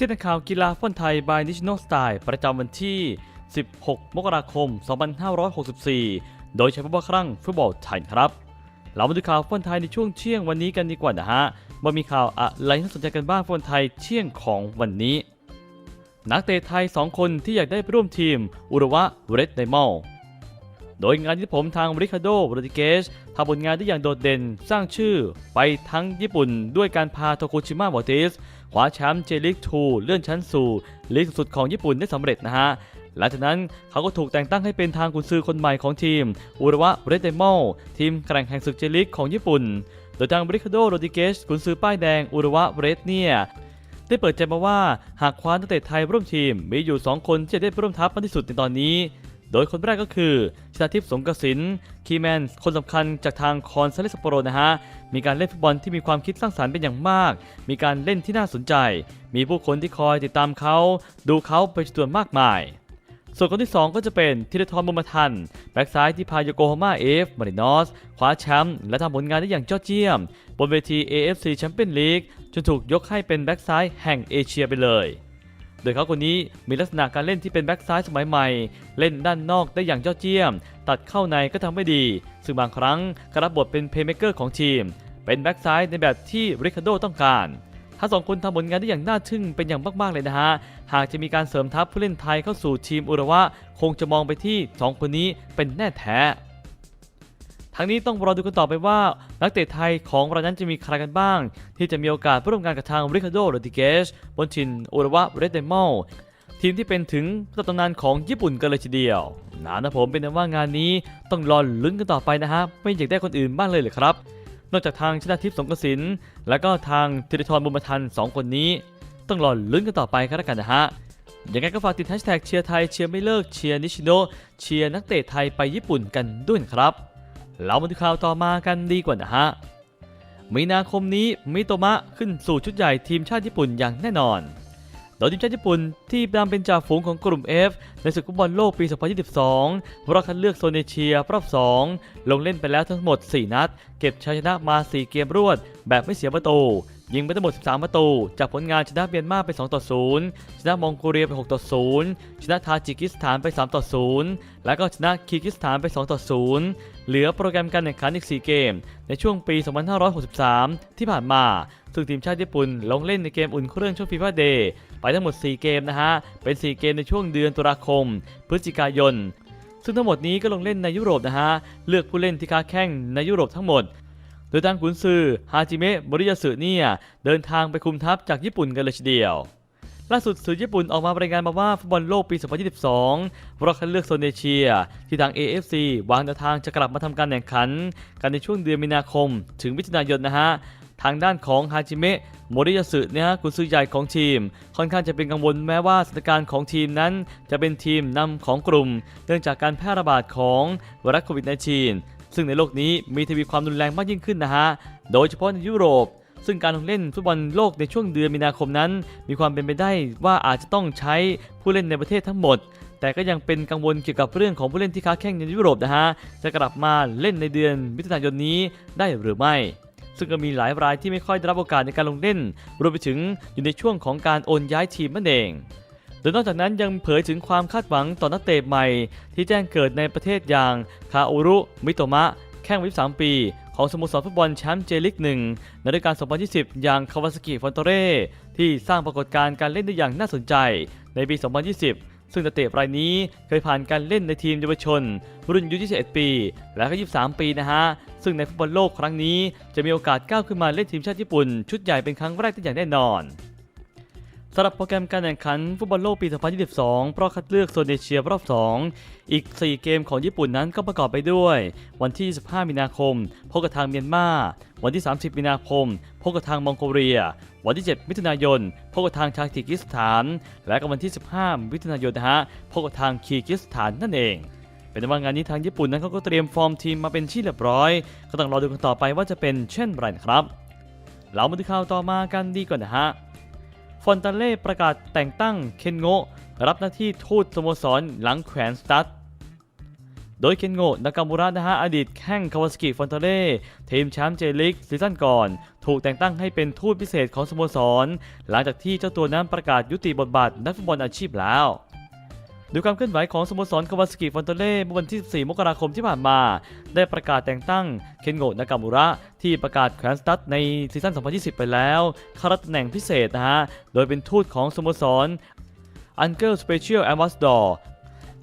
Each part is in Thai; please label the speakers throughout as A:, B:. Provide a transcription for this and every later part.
A: ที่นักข่าวกีฬาฟุตบอลไทย by National Style ประจำวันที่ 16 มกราคม 2564 โดยใช้พบครั้งฟุตบอลไทยครับ เรามาดูข่าวฟุตบอลไทยในช่วงเที่ยงวันนี้กันดีกว่านะฮะว่ามีข่าวอะไรที่น่าสนใจกันบ้างฟุตบอลไทยเที่ยงของวันนี้ นักเตะไทย 2 คนที่อยากได้ร่วมทีม อุระวะเรดไดมอล โดยงานที่ผมทางริคาโดโรดิเกสทำผลงานได้อย่างโดดเด่น สร้างชื่อไปทั้งญี่ปุ่น ด้วยการพาโทโกชิมะบอติสคว้าแชมป์เจลิก2เลื่อนชั้นสู่ลีกสุดของญี่ปุ่นได้สำเร็จนะฮะหลังจากนั้นเขาก็ถูกแต่งตั้งให้เป็นทางกุนซือคนใหม่ของทีมอุระวะเรดไดมอลทีมแข่งแห่งศึกเจลิกของญี่ปุ่น โดยทางบริคาโดโรดิเกสกุนซือป้ายแดงอุระวะเรดเนี่ยได้เปิดใจมาว่าหากคว้านักเตะไทยร่วมทีมมีอยู่ 2 คนที่จะได้ร่วมทัพมากที่สุดในตอนนี้ โดยคนแรกก็คือชนาทิพย์สงกสินคีแมนคนสำคัญจากทางคอนซาเลสโปโรนะฮะ มีการเล่นฟุตบอลที่มีความคิดสร้างสารรค์เป็นอย่างมาก มีการเล่นที่น่าสนใจ มีผู้คนที่คอยติดตามเขา ดูเขาเป็นจำนวนมากมาย ส่วนคนที่ 2 ก็จะเป็นธีรทรบุญมาทัน แบ็กซ้ายที่พาโยโกฮาม่าเอฟมารินอสคว้าแชมป์และทำผลงานได้อย่างยอดเยี่ยม บนเวที AFC แชมเปี้ยนลีกจนถูกยกให้เป็นแบ็กซ้ายแห่งเอเชียไปเลย โดยเขาคนนี้มีลักษณะการเล่นที่เป็นแบ็กซ้ายสมัยใหม่ เล่นด้านนอกได้อย่างยอดเยี่ยม ตัดเข้าในก็ทำไม่ดี ซึ่งบางครั้งก็รับบทเป็นเพย์เมเกอร์ของทีม เป็นแบ็กซ้ายในแบบที่ริคาโดต้องการทั้งสองคนทำผลงานได้อย่างน่าทึ่งเป็นอย่างมาก ๆ เลยนะฮะ หากจะมีการเสริมทัพผู้เล่นไทยเข้าสู่ทีมอุระวะ คงจะมองไปที่ 2 คนนี้เป็นแน่แท้ ทั้งนี้ต้องรอดูกันต่อไปว่า นักเตะไทยของเรานั้นจะมีใครกันบ้าง ที่จะมีโอกาสร่วมงานกับทางริคาโดโรดิเกสบนทินอุระวะเรดเดมอลทีมที่เป็นถึงระดับตำนานของญี่ปุ่นกันเลยทีเดียวนะนะผมเป็นว่างานนี้ต้องรอลุ้นกันต่อไปนะฮะไม่อยากได้คนอื่นบ้างเลยเหรอครับ นอกจากทางชนะทิพย์สงกสินและก็ทางธีรทรบุญมาทันสองคนนี้ ต้องรอลุ้นกันต่อไปกันแล้วกันนะฮะยังไงก็ฝากติดแฮชแท็กเชียร์ไทยเชียร์ไม่เลิกเชียร์นิชิโนเชียร์นักเตะไทยไปญี่ปุ่นกันด้วยครับ เรามาดูข่าวต่อมากันดีกว่านะฮะ มีนาคมนี้มิโตมะขึ้นสู่ชุดใหญ่ทีมชาติญี่ปุ่นอย่างแน่นอน โดยทีมชาติญี่ปุ่นที่นำเป็นจ่าฝูงของกลุ่ม F ในศึกฟุตบอลโลกปี 2022รอบคัดเลือกโซนเอเชียรอบ 2 ลงเล่นไปแล้วทั้งหมด 4 นัด เก็บชัยชนะมา 4 เกมรวด แบบไม่เสียประตู ยิงไปทั้งหมด 13 ประตู จากผลงานชนะเมียนมาไป 2 ต่อ 0 ชนะมองโกเลียไป 6 ต่อ 0 ชนะทาจิกิสถานไป 3 ต่อ 0 แล้วก็ชนะคีกิสถานไป 2 ต่อ 0 เหลือโปรแกรมการแข่งขันอีก 4 เกม ในช่วงปี 2563 ที่ผ่านมา ซึ่งทีมชาติญี่ปุ่นลงเล่นในเกมอุ่นเครื่องช่วงฟีฟ่าเดย์ไปทั้งหมด 4 เกมนะฮะ เป็น 4 เกมในช่วงเดือนตุลาคม พฤศจิกายน ซึ่งทั้งหมดนี้ก็ลงเล่นในยุโรปนะฮะ เลือกผู้เล่นที่ค้าแข่งในยุโรปทั้งหมด โดยทางขุนซือฮาจิเมะบริยาสึเนี่ยเดินทางไปคุมทัพจากญี่ปุ่นกันเลยทีเดียว ล่าสุดสื่อญี่ปุ่นออกมารายงานมาว่าฟุตบอลโลกปี 2022 รอบคัดเลือกโซนเอเชีย ที่ทาง AFC วางแนวทางจะกลับมาทำการแข่งขัน กันในช่วงเดือนมีนาคม ถึงมิถุนายนนะฮะทางด้านของฮาจิเมะโมริยาสึเนี่ยฮะกุนซือใหญ่ของทีม ค่อนข้างจะเป็นกังวลแม้ว่าสถานการณ์ของทีมนั้นจะเป็นทีมนำของกลุ่ม เนื่องจากการแพร่ระบาดของไวรัสโควิด -19 ซึ่งในโลกนี้มีทวีความรุนแรงมากยิ่งขึ้นนะฮะ โดยเฉพาะในยุโรป ซึ่งการลงเล่นฟุตบอลโลกในช่วงเดือนมีนาคมนั้น มีความเป็นไปได้ว่าอาจจะต้องใช้ผู้เล่นในประเทศทั้งหมด แต่ก็ยังเป็นกังวลเกี่ยวกับเรื่องของผู้เล่นที่ค้าแข่งในยุโรปนะฮะ จะกลับมาเล่นในเดือนมิถุนายนนี้ได้หรือไม่ซึ่งก็มีหลายรายที่ไม่ค่อยได้รับโอกาสในการลงเล่น รวมไปถึงอยู่ในช่วงของการโอนย้ายทีมนั่นเอง โดยนอกจากนั้นยังเผยถึงความคาดหวังต่อนักเตะใหม่ ที่แจ้งเกิดในประเทศอย่างคาโอรุ มิโตมะ แข่งวิบ3ปี ของสโมสรฟุตบอลแชมป์เจลิกหนึ่งในฤดูกาล 2020 อย่างคาวาซกิฟอนโตเร่ที่สร้างปรากฏการณ์การเล่นได้อย่างน่าสนใจในปี 2020ซึ่งนักเตะรายนี้เคยผ่านการเล่นในทีมเยาวชน รุ่นอายุ21 ปี และก็ 23 ปีนะฮะ ซึ่งในฟุตบอลโลกครั้งนี้จะมีโอกาสก้าวขึ้นมาเล่นทีมชาติญี่ปุ่น ชุดใหญ่เป็นครั้งแรกได้อย่างแน่นอนำหรับโปรแกรมการแข่งขันฟุตบอลโลกปี 2022เพราะคัดเลือกโซนเอเชียรอบ 2 อีก 4 เกมของญี่ปุ่นนั้นก็ประกอบไปด้วย วันที่25มีนาคม พบกับทางเมียนมา วันที่ 30 มีนาคม พบกับทางมองโกเลีย วันที่ 7 มิถุนายน พบกับทางทาจิกิสถาน และก็วันที่ 15 มิถุนายนนะฮะ พบกับทางคีร์กิสถานนั่นเองเป็นว่างานนี้ทางญี่ปุ่นนั้นเขาก็เตรียมฟอร์มทีมมาเป็นที่เรียบร้อย ก็ต้องรอดูกันต่อไปว่าจะเป็นเช่นไรครับ เรามาดูข่าวต่อมากันดีกว่านนะฮะ อนตาเล่ประกาศแต่งตั้งเคนโงะรับหน้าที่ทูตสโมสรหลังแขวนสตัดโดยเคนโงะนากามูระนะฮะอดีตแข้งคาวาสกิฟอนเตเล่ทีมแชมป์เจลิกซีซั่นก่อน ถูกแต่งตั้งให้เป็นทูตพิเศษของสโมสร หลังจากที่เจ้าตัวนั้นประกาศยุติบทบาทนักฟุตบอลอาชีพแล้ว ดูความเคลื่อนไหวของสโมสรคาวาสกิฟอนโตเล่เมื่อวันที่ 4 มกราคมที่ผ่านมา ได้ประกาศแต่งตั้งเคนโงะนากามูระ ที่ประกาศแขวนสตัดในซีซั่น 2020 ไปแล้วเข้ารับตำแหน่งพิเศษนะฮะ โดยเป็นทูตของสโมสรอันเกิลสเปเชียลแอมบ s สดอร์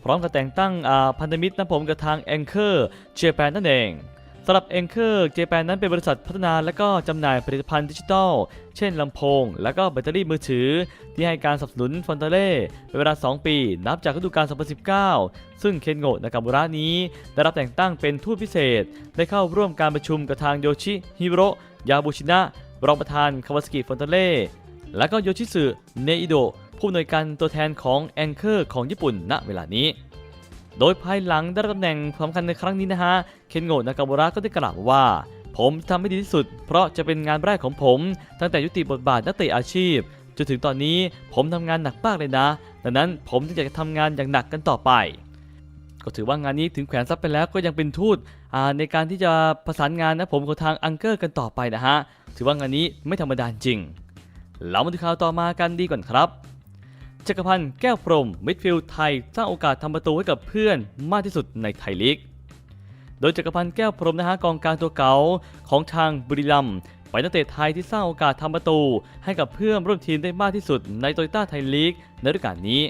A: พร้อมกับแต่งตั้งอ่าพันธมิตรนะผมกับทาง a n c h o r j a p a n นั่นเอง สำหรับ a n c h o r j a p a n นั้นเป็นบริษัทพัฒนาและก็จำหน่ายผลิตภัณฑ์ดิจิทัล เช่นลำโพง และก็แบตเตอรี่มือถือ ที่ให้การสนับสนุนฟอนเตเล่เป็นเวลา 2 ปี นับจากฤดูกาล 2019 ซึ่งเคนโงะนากามุระนี้ ได้รับแต่งตั้งเป็นทูตพิเศษ ได้เข้าร่วมการประชุมกับทางโยชิฮิโรยาบุชินะรองประธานคาวาสกิฟอนเตเล่และก็โยชิสึเนอิโดผู้อำนวยการตัวแทนของแองเกอร์ของญี่ปุ่นณเวลานี้ โดยภายหลังได้รับตำแหน่งสำคัญในครั้งนี้นะฮะ เคนโงะนากามูระก็ได้กล่าวว่า ผมทำให้ดีที่สุด เพราะจะเป็นงานแรกของผม ตั้งแต่ยุติบทบาทนักเตะอาชีพ จนถึงตอนนี้ผมทำงานหนักมากเลยนะ ดังนั้นผมจึงอยากจะทำงานอย่างหนักกันต่อไป ก็ถือว่างานนี้ถึงแขวนซับไปแล้วก็ยังเป็นทูตในการที่จะประสานงานนะผมกับทางอังเกอร์กันต่อไปนะฮะ ถือว่างานนี้ไม่ธรรมดาจริงเรามาดูข่าวต่อมากันดีก่อนครับ จักรพันธ์แก้วพรมมิดฟิลด์ไทย สร้างโอกาสทำประตูให้กับเพื่อนมากที่สุดในไทยลีก โดยจักรพันธ์แก้วพรมนะฮะกองกลางตัวเก่าของทางบุรีรัมย์เป็นนักเตะไทยที่สร้างโอกาสทำประตู ให้กับเพื่อนร่วมทีมได้มากที่สุดในโตโยต้าไทยลีกในฤดูกาลนี้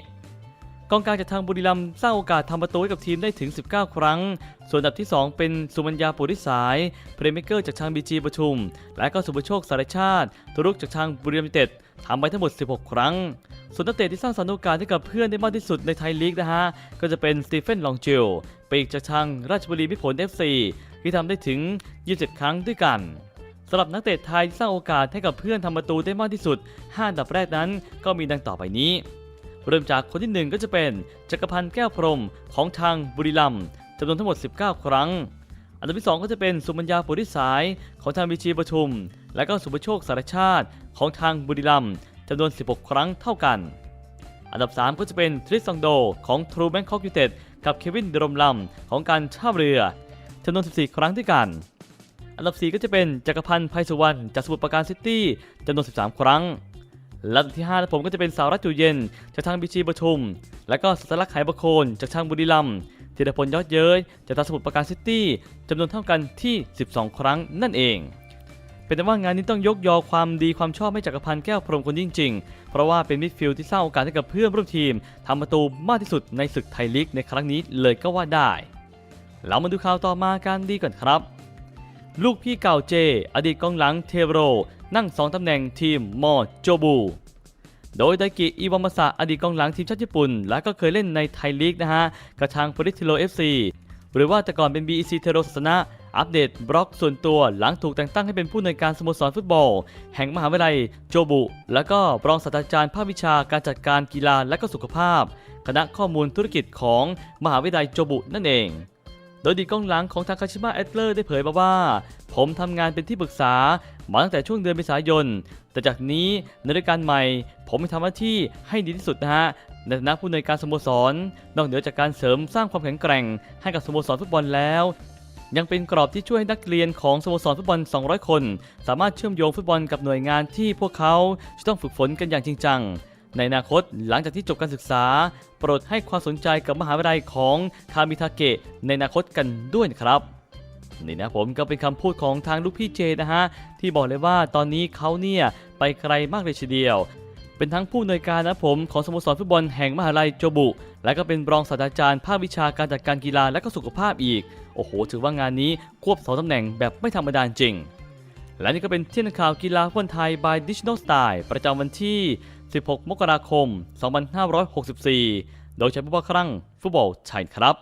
A: กองกลางจากทางบุรีรัมย์สร้างโอกาสทำประตูให้กับทีมได้ถึง 19 ครั้ง ส่วนอันดับที่ 2 เป็นสุมัญญาปุริสาย เพลย์เมเกอร์จากทางบีจีปทุม และก็สุภโชคสารชาติตัวรุกจากทางบุรีรัมย์เต็ดทำไปทั้งหมด 16 ครั้ง ส่วนนักเตะที่สร้างสรรค์โอกาสให้กับเพื่อนได้มากที่สุดในไทยลีกนะฮะ ก็จะเป็นสตีเฟนลองจิลปีกจากทางราชบุรีมิผล FC ที่ทำได้ถึง 27 ครั้งด้วยกันสำหรับนักเตะไทยที่สร้างโอกาสให้กับเพื่อนทำประตูได้มากที่สุด 5 อันดับแรกนั้นก็มีดังต่อไปนี้ เริ่มจากคนที่ 1 ก็จะเป็นจักรพันธ์แก้วพรมของทางบุรีรัมย์จำนวนทั้งหมด 19 ครั้ง อันดับที่ 2 ก็จะเป็นสุมัญญาปุริสายของทางบีจีปทุม และก็สุภโชคสารชาติของทางบุรีรัมย์ จำนวน 16 ครั้งเท่ากัน อันดับ 3 ก็จะเป็นทริสซองโดของทรูแบงคอกยูเต็ดกับเควินดรมลัมของการท่าเรือจำนวน 14 ครั้งด้วยกัน อันดับ 4 ก็จะเป็นจักรพันธ์ไพสุวรรณจากสมุทรปราการซิตี้จำนวน 13 ครั้ง และอันดับที่5และผมก็จะเป็นสาวรัตอยู่เย็นจากทางบีจีปทุม และก็สัตลักษณ์ไหบโคนจากทางบุรีรัมย์ธีรพลยอดเย้ยจากทางสมุทรปราการซิตี้จำนวนเท่ากันที่ 12 ครั้งนั่นเอง เป็นแต่ว่างานนี้ต้องยกยอความดีความชอบให้จักรพันธ์แก้วพรหมคนยิ่งจริง เพราะว่าเป็นมิดฟิลด์ที่สร้างโอกาสให้กับเพื่อนร่วมทีมทำประตูมากที่สุดในศึกไทยลีกในครั้งนี้เลยก็ว่าได้ เรามาดูข่าวต่อมากันดีก่อนครับ ลูกพี่เก่าเจ อดีตกองหลังเทโร นั่ง 2ตำแหน่งทีมมอโจบูโดยไดกิอิวามาสะอดีตกองหลังทีมชาติญี่ปุ่น และก็เคยเล่นในไทยลีกนะฮะกับทางโพลิทิโลเอฟซีหรือว่าแต่ก่อนเป็น BEC เทโรศาสนะ อัปเดตบล็อกส่วนตัวหลังถูกแต่งตั้งให้เป็นผู้อำนวยการสโมสรฟุตบอล แห่งมหาวิทยาลัยโจบุ และก็รองศาสตราจารย์ภาควิชาการจัดการกีฬาและก็สุขภาพ คณะข้อมูลธุรกิจของมหาวิทยาลัยโจบุนั่นเองโดยดีกล้องหลังของทางคาชิมะแอตเลอร์ได้เผยมาว่า ผมทำงานเป็นที่ปรึกษา มาตั้งแต่ช่วงเดือนเมษายน แต่จากนี้ในรายการใหม่ ผมจะทำหน้าที่ให้ดีที่สุดนะฮะในฐานะผู้อำนวยการสโมสร นอกเหนือจากการเสริมสร้างความแข็งแกร่งให้กับสโมสรฟุตบอลแล้ว ยังเป็นกรอบที่ช่วยให้นักเรียนของสโมสรฟุตบอล 200 คน สามารถเชื่อมโยงฟุตบอลกับหน่วยงานที่พวกเขาจะต้องฝึกฝนกันอย่างจริงจัง ในอนาคตหลังจากที่จบการศึกษา โปรดให้ความสนใจกับมหาวิทยาลัยของคามิทาเกะในอนาคตกันด้วยนะครับนี่นะผมก็เป็นคำพูดของทางลูกพี่เจนะฮะ ที่บอกเลยว่าตอนนี้เขาเนี่ย ไปไกลมากเลยทีเดียว เป็นทั้งผู้อำนวยการนะผมของสโมสรฟุตบอลแห่งมหาลัยโจบุ และก็เป็นรองศาสตราจารย์ภาควิชาการจัดการกีฬาและก็สุขภาพอีก โอ้โห ถือว่างานนี้ควบสองตำแหน่งแบบไม่ธรรมดาจริง และนี่ก็เป็นเที่ยงข่าวกีฬาฟุตบอลไทย by Digital Style ประจำวันที่ 16 มกราคม 2564 โดยใช้ผู้ว่าครั่งฟุตบอลไทยครับ